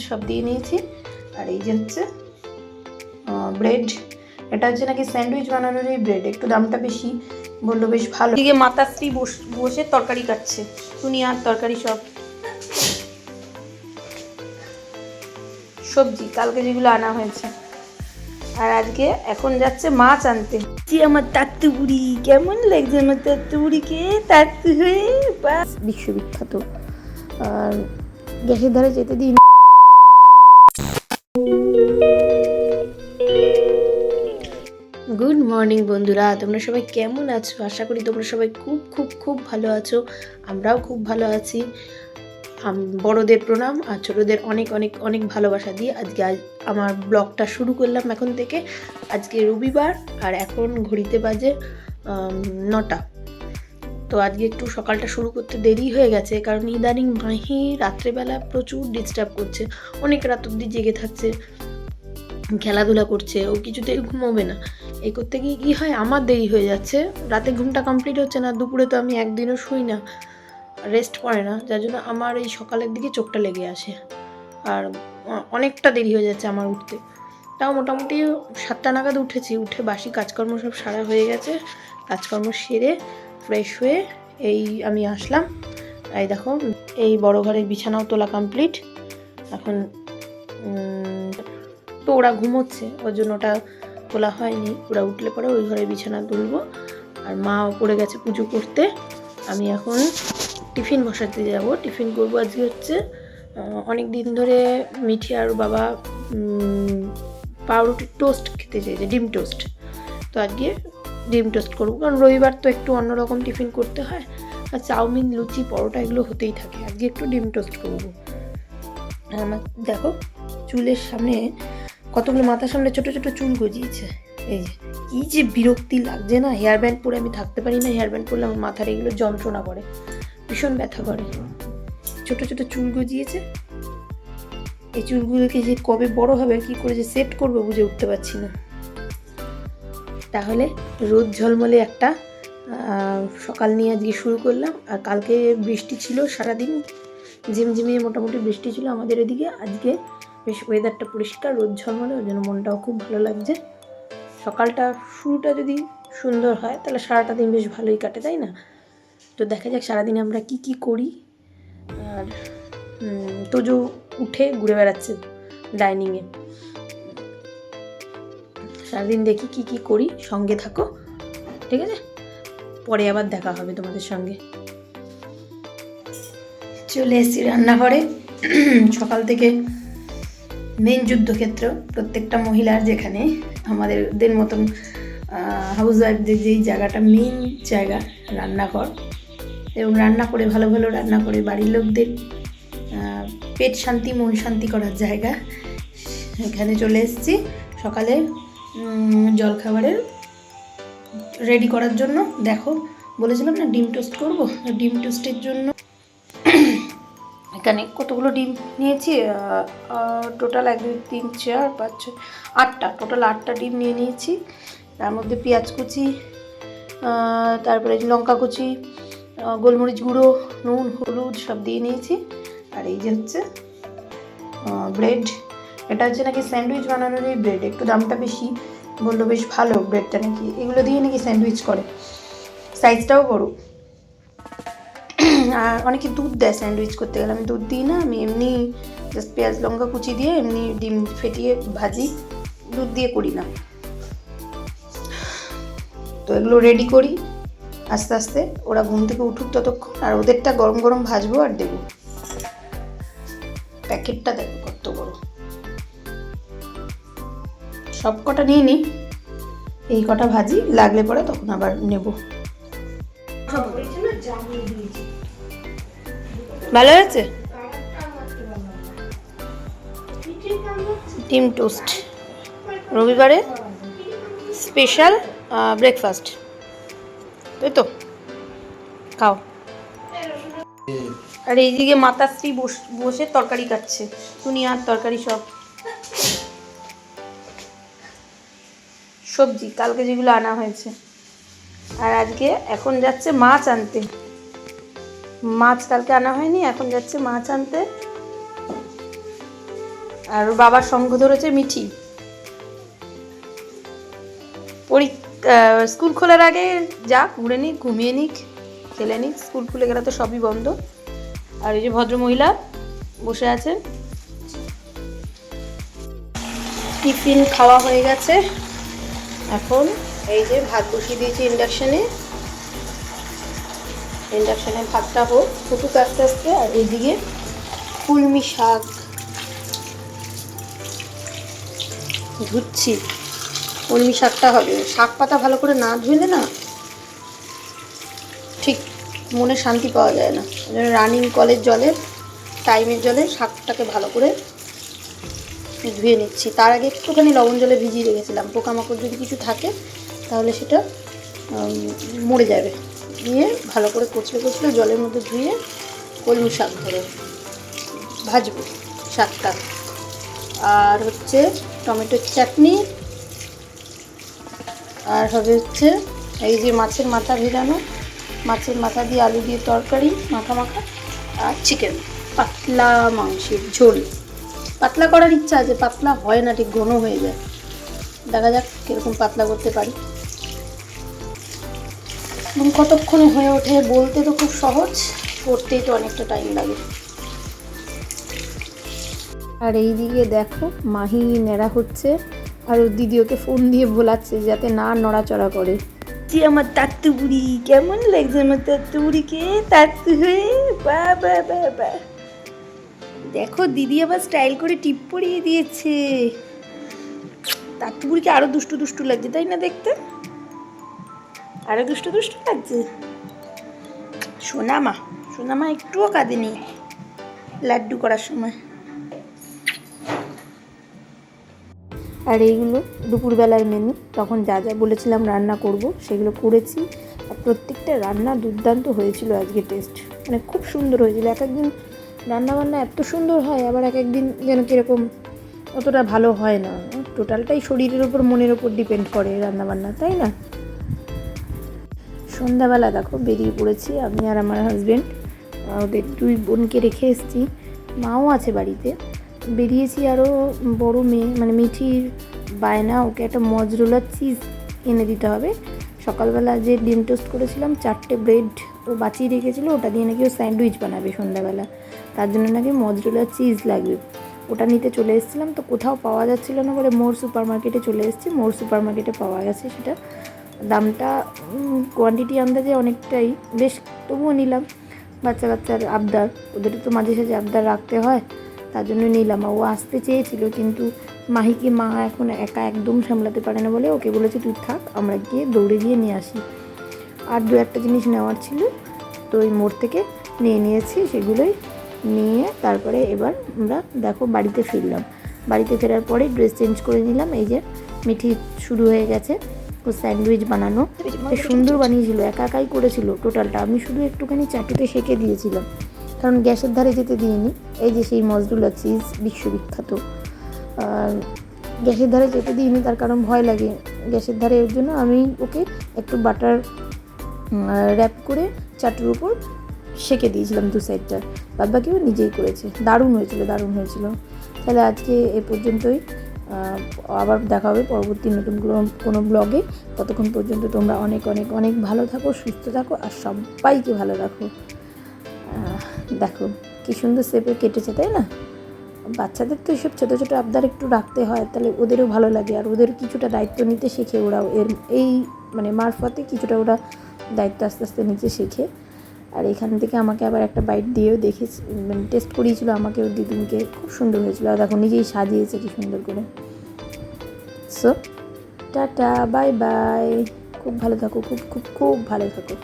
সব দিয়ে নিয়েছি। আর এই যে হচ্ছে ব্রেড এটা হচ্ছে নাকি স্যান্ডউইচ বানানোর এই ব্রেড একটু দামটা বেশি বলল বেশ ভালো। এদিকে মাতাশ্রী বস- তরকারি কাটছে। শুনি আর তরকারি সব। সবজি, কালকে যেগুলো আনা হয়েছে। আর আজকে এখন যাচ্ছে মাছ আনতে। জি আমার তাত্তু বুড়ি, কেমন লাগছে আমার তাত্তু বুড়িকে? তাত্তু হয়ে বিশ্ববিখ্যাত। আর গ্যাসের ধারে যেতে দিই মর্নিং বন্ধুরা, তোমরা সবাই কেমন আছো? আশা করি তোমরা সবাই খুব খুব খুব ভালো আছো। আমরাও খুব ভালো আছি। বড়দের প্রণাম আর ছোটদের অনেক অনেক অনেক ভালোবাসা দিয়ে আজকে আজ আমার ব্লগটা শুরু করলাম এখন থেকে। আজকে রবিবার আর এখন ঘড়িতে বাজে নটা। তো আজকে একটু সকালটা শুরু করতে দেরি হয়ে গেছে, কারণ ইদানিং মাহি রাত্রেবেলা প্রচুর ডিস্টার্ব করছে। অনেক রাত অব্দি জেগে থাকছে, খেলাধুলা করছে, ও কিছুতেই ঘুমোবে না। এই করতে গিয়ে কী হয়? আমার দেরি হয়ে যাচ্ছে। রাতে ঘুমটা কমপ্লিট হচ্ছে না, দুপুরে তো আমি একদিনও শুই না রেস্ট করে না, যার জন্য আমার এই সকালের দিকে চোখটা লেগে আসে। আর অনেকটা দেরি হয়ে যাচ্ছে আমার উঠতে। তাও মোটামুটি সাতটা নাগাদ উঠেছি, উঠে বাসি কাজকর্ম সব সারা হয়ে গেছে। কাজকর্ম সেরে ফ্রেশ হয়ে এই আমি আসলাম। এই দেখো, এই বড় ঘরের বিছানাও তোলা কমপ্লিট এখন তো ওরা ঘুমোচ্ছে, ওর জন্য ওটা তোলা হয়নি। ওরা উঠলে পরে ওই ঘরে বিছানা তুলবো। আর মা পড়ে গেছে পুজো করতে। আমি এখন টিফিন বসাতে যাব। টিফিন করব আজকে হচ্ছে অনেক দিন ধরে মিঠি আর বাবা পাউরুটি টোস্ট খেতে চেয়েছে, ডিম টোস্ট। তো আজকে ডিম টোস্ট করব। কারণ রবিবার তো একটু অন্যরকম টিফিন করতে হয়। আর চাউমিন, লুচি, পরোটা এগুলো হতেই থাকে। আজকে একটু ডিম টোস্ট করব। আমার, দেখো, চুলের সামনে কতগুলো মাথার সামনে ছোট ছোট চুল গজিয়েছে। এই যে, কি যে বিরক্তি লাগছে না? হেয়ার ব্যান্ড পরে আমি থাকতে পারি না হেয়ার ব্যান্ড পরলে আমার মাথার এগুলো যন্ত্রণা করে, ভীষণ ব্যথা করে। ছোট ছোট চুল গজিয়েছে। এই চুলগুলোকে যে কবে বড় হবে কি করে যে সেট করব বুঝে উঠতে পারছি না। তাহলে রোদ ঝলমলে একটা সকাল নিয়ে আজকে শুরু করলাম। আর কালকে বৃষ্টি ছিল সারাদিন, ঝিমঝিমিয়ে মোটামুটি বৃষ্টি ছিল আমাদের এদিকে। আজকে বেশ ওয়েদারটা পরিষ্কার, রোদ ঝলমলে, ওই জন্য মনটাও খুব ভালো লাগছে। সকালটা শুরুটা যদি সুন্দর হয়, তাহলে সারাটা দিন বেশ ভালোই কাটে, তাই না? তো দেখা যাক সারাদিন আমরা কি কি করি। আর তোজো উঠে ঘুরে বেড়াচ্ছে ডাইনিংয়ে সারাদিন দেখি কি কি করি, সঙ্গে থাকো, ঠিক আছে? পরে আবার দেখা হবে তোমাদের সঙ্গে। চলে এসেছি রান্নাঘরে। সকাল থেকে মেন যুদ্ধক্ষেত্র প্রত্যেকটা মহিলার যেখানে আমাদেরদের মতন হাউস ওয়াইফদের যেই জায়গাটা মেন জায়গা, রান্নাঘর। এবং রান্না করে, ভালো ভালো রান্না করে বাড়ির লোকদের পেট শান্তি, মন শান্তি করার জায়গা এখানে চলে এসেছি। সকালে জলখাবারের রেডি করার জন্য। দেখো, বলেছিলাম না, ডিম টোস্ট করব? ডিম টোস্টের জন্য এখানে কতগুলো ডিম নিয়েছি? টোটাল এক, দুই, তিন, চার, পাঁচ, ছয়, আটটা। টোটাল আটটা ডিম নিয়ে নিয়েছি। তার মধ্যে পেঁয়াজ কুচি তারপরে লঙ্কা কুচি গোলমরিচ গুঁড়ো, নুন, হলুদ সব দিয়ে নিয়েছি। আর এই যে হচ্ছে ব্রেড এটা হচ্ছে নাকি স্যান্ডউইচ বানানোর এই ব্রেড একটু দামটা বেশি বলল বেশ ভালো ব্রেডটা নাকি। এগুলো দিয়ে নাকি স্যান্ডউইচ করে। সাইজটাও বড়। আর অনেকে দুধ দেয় স্যান্ডউইচ করতে গেলে। আমি দুধ দিই না, আমি এমনি জাস্ট পেঁয়াজ, লঙ্কা কুচি দিয়ে এমনি ডিম ফেটিয়ে ভাজি, দুধ দিয়ে করি না। তো এগুলো রেডি করি, আস্তে আস্তে। ওরা ঘুম থেকে উঠুক ততক্ষণ, আর ওদেরটা গরম গরম ভাজবো আর দেবো। প্যাকেটটা দেখো কত বড়। সব কটা নিয়ে নিই এই কটা ভাজি, লাগলে পরে তখন আবার নেব। ভালো হয়েছে? ডিম টোস্ট। রবিবারে স্পেশাল ব্রেকফাস্ট। তাই তো? খাও। আর এইদিকে মাতাশ্রী বস- তরকারি কাটছে দুনিয়ার তরকারি সব। সবজি, কালকে যেগুলো আনা হয়েছে। আর আজকে এখন যাচ্ছে মাছ আনতে। মাছ কালকে আনা হয়নি, এখন যাচ্ছে মাছ আনতে। আর বাবার সঙ্গ ধরেছে মিঠি। স্কুল খোলার আগে যা ঘুরে নিক, ঘুমিয়ে নিক, খেলে নিক, স্কুল খুলে গেলে তো সবই বন্ধ। আর এই যে ভদ্রমহিলা বসে আছেন টিফিন খাওয়া হয়ে গেছে। এখন এই যে ভাত বসিয়ে দিয়েছি ইন্ডাকশানে। ইন্ডাকশানে ভাতটা হোক, ফুটুক আস্তে আস্তে, আর এইদিকে কুলমি শাক ধুচ্ছি। কলমি শাকটা হবে। শাক পাতা ভালো করে না ধুইলে না ঠিক মনে শান্তি পাওয়া যায় না। জন্য রানিং কলের জলে, টাইমের জলে শাকটাকে ভালো করে ধুয়ে নিচ্ছি। তার আগে একটুখানি লবণ জলে ভিজিয়ে রেখেছিলাম। পোকামাকড় যদি কিছু থাকে, তাহলে সেটা মরে যাবে। দিয়ে ভালো করে কচলে কচলে জলের মধ্যে ধুয়ে কলমি শাক ধরে ভাজবো শাকটা। আর হচ্ছে টমেটোর চাটনি। আর হবে হচ্ছে এই যে মাছের মাথা ভেজানো, মাছের মাথা দিয়ে আলু দিয়ে তরকারি, মাখা মাখা, আর চিকেন পাতলা মাংসের ঝোল। পাতলা করার ইচ্ছা আছে, পাতলা হয় না, ঠিক ঘন হয়ে যায়। দেখা যাক কীরকম পাতলা করতে পারি। এবং কতক্ষণে হয়ে ওঠে বলতে তো খুব সহজ করতেই তো অনেকটা টাইম লাগে। আর এই দিকে দেখো মাহি নেড়া হচ্ছে আর ওর দিদি ওকে ফোন দিয়ে বোলাচ্ছে যাতে না নড়াচড়া করে। জি আমার তাত্তু বুড়ি কেমন লাগছে আমার তাত্তু বুড়িকে? তাত্তু হয়ে বা বা বা বা। দেখো দিদি আবার স্টাইল করে টিপ পরিয়ে দিয়েছে। তাত্তু বুড়িকে আরও দুষ্টু দুষ্টু লাগছে তাই না দেখতে? আরও দুষ্টু দুষ্টু লাগছে। সোনামা সোনামা একটুও কাঁদেনি লাড্ডু করার সময়। আর এইগুলো দুপুরবেলার মেনু তখন যা যা বলেছিলাম রান্না করব, সেগুলো করেছি। আর প্রত্যেকটা রান্না দুর্দান্ত হয়েছিল আজকে টেস্ট মানে খুব সুন্দর হয়েছিল। এক একদিন রান্না বান্না এত সুন্দর হয়, আবার এক একদিন যেন কীরকম অতটা ভালো হয় না। টোটালটাই শরীরের ওপর মনের ওপর ডিপেন্ড করে রান্নাবান্না, তাই না? সন্ধ্যাবেলা দেখো, বেরিয়ে পড়েছি আমি আর আমার হাজবেন্ড ওদের দুই বোনকে রেখে এসেছি। মাও আছে বাড়িতে। বেরিয়েছি আরও বড় মেয়ে মানে মিঠির বায়না, ওকে একটা মজরোলার চিজ এনে দিতে হবে। সকালবেলা যে ডিম টোস্ট করেছিলাম, চারটে ব্রেড ও বাঁচিয়ে রেখেছিলো, ওটা দিয়ে নাকি ও স্যান্ডউইচ বানাবে সন্ধ্যাবেলা। তার জন্য নাকি মজরোলার চিজ লাগবে। ওটা নিতে চলে এসেছিলাম, তো কোথাও পাওয়া যাচ্ছিল না বলে মোর সুপার মার্কেটে চলে এসেছি। মোর সুপার মার্কেটে পাওয়া গেছে সেটা। দামটা কোয়ান্টিটি আন্দাজে অনেকটাই। বেশ, তবুও নিলাম। বাচ্চা কাচ্চার আবদার, ওদের তো মাঝে সাঝে আবদার রাখতে হয়, তার জন্য নিলাম। ও আসতে চেয়েছিল, কিন্তু মাহিকে মা এখন একা একদম সামলাতে পারে না বলে ওকে বলেছে, তুই থাক, আমরা গিয়ে দৌড়ে গিয়ে নিয়ে আসি। আর দু একটা জিনিস নেওয়ার ছিল, তো ওই মোড় থেকে নিয়ে নিয়েছি, সেগুলোই নিয়ে তারপরে এবার আমরা দেখো বাড়িতে ফিরলাম। বাড়িতে ফেরার পরে ড্রেস চেঞ্জ করে নিলাম, এই যে মিঠি শুরু হয়ে গেছে। স্যান্ডউইচ বানানো। সুন্দর বানিয়েছিল একা একাই করেছিল টোটালটা। আমি শুধু একটুখানি চাটুতে সেঁকে দিয়েছিলাম কারণ গ্যাসের ধারে যেতে দিইনি। এই যে সেই মজরুলা চিজ বিশ্ববিখ্যাত। আর গ্যাসের ধারে যেতে দিইনি তার কারণ ভয় লাগে। গ্যাসের ধারে এর জন্য আমি ওকে একটু বাটার র্যাপ করে চাটুর উপর সেঁকে দিয়েছিলাম দু সাইডটা বাদ বাকিও নিজেই করেছে। দারুণ হয়েছিল দারুণ হয়েছিল। তাহলে আজকে এ পর্যন্তই। আবার দেখা হবে পরবর্তী নতুন কোনো- ব্লগে ততক্ষণ পর্যন্ত তোমরা অনেক অনেক অনেক ভালো থাকো, সুস্থ থাকো আর সবাইকে ভালো রাখো। দেখো কি সুন্দর শেপে কেটেছে, তাই না? বাচ্চাদের তো এসব ছোটো ছোটো আবদার একটু রাখতে হয়, তাহলে ওদেরও ভালো লাগে আর ওদের কিছুটা দায়িত্ব নিতে শেখে ওরাও। এর, এই মানে মারফতে কিছুটা ওরা দায়িত্ব আস্তে আস্তে নিতে শেখে। আর এখান থেকে আমাকে আবার একটা বাইট দিয়েও দেখে মানে টেস্ট করিয়েছিল আমাকে দিদিনকে খুব সুন্দর হয়েছিল। আর দেখো, নিজেই সাজিয়েছে কি সুন্দর করে। সো টাটা বাই বাই খুব ভালো থাকো, খুব খুব খুব ভালো থাকো।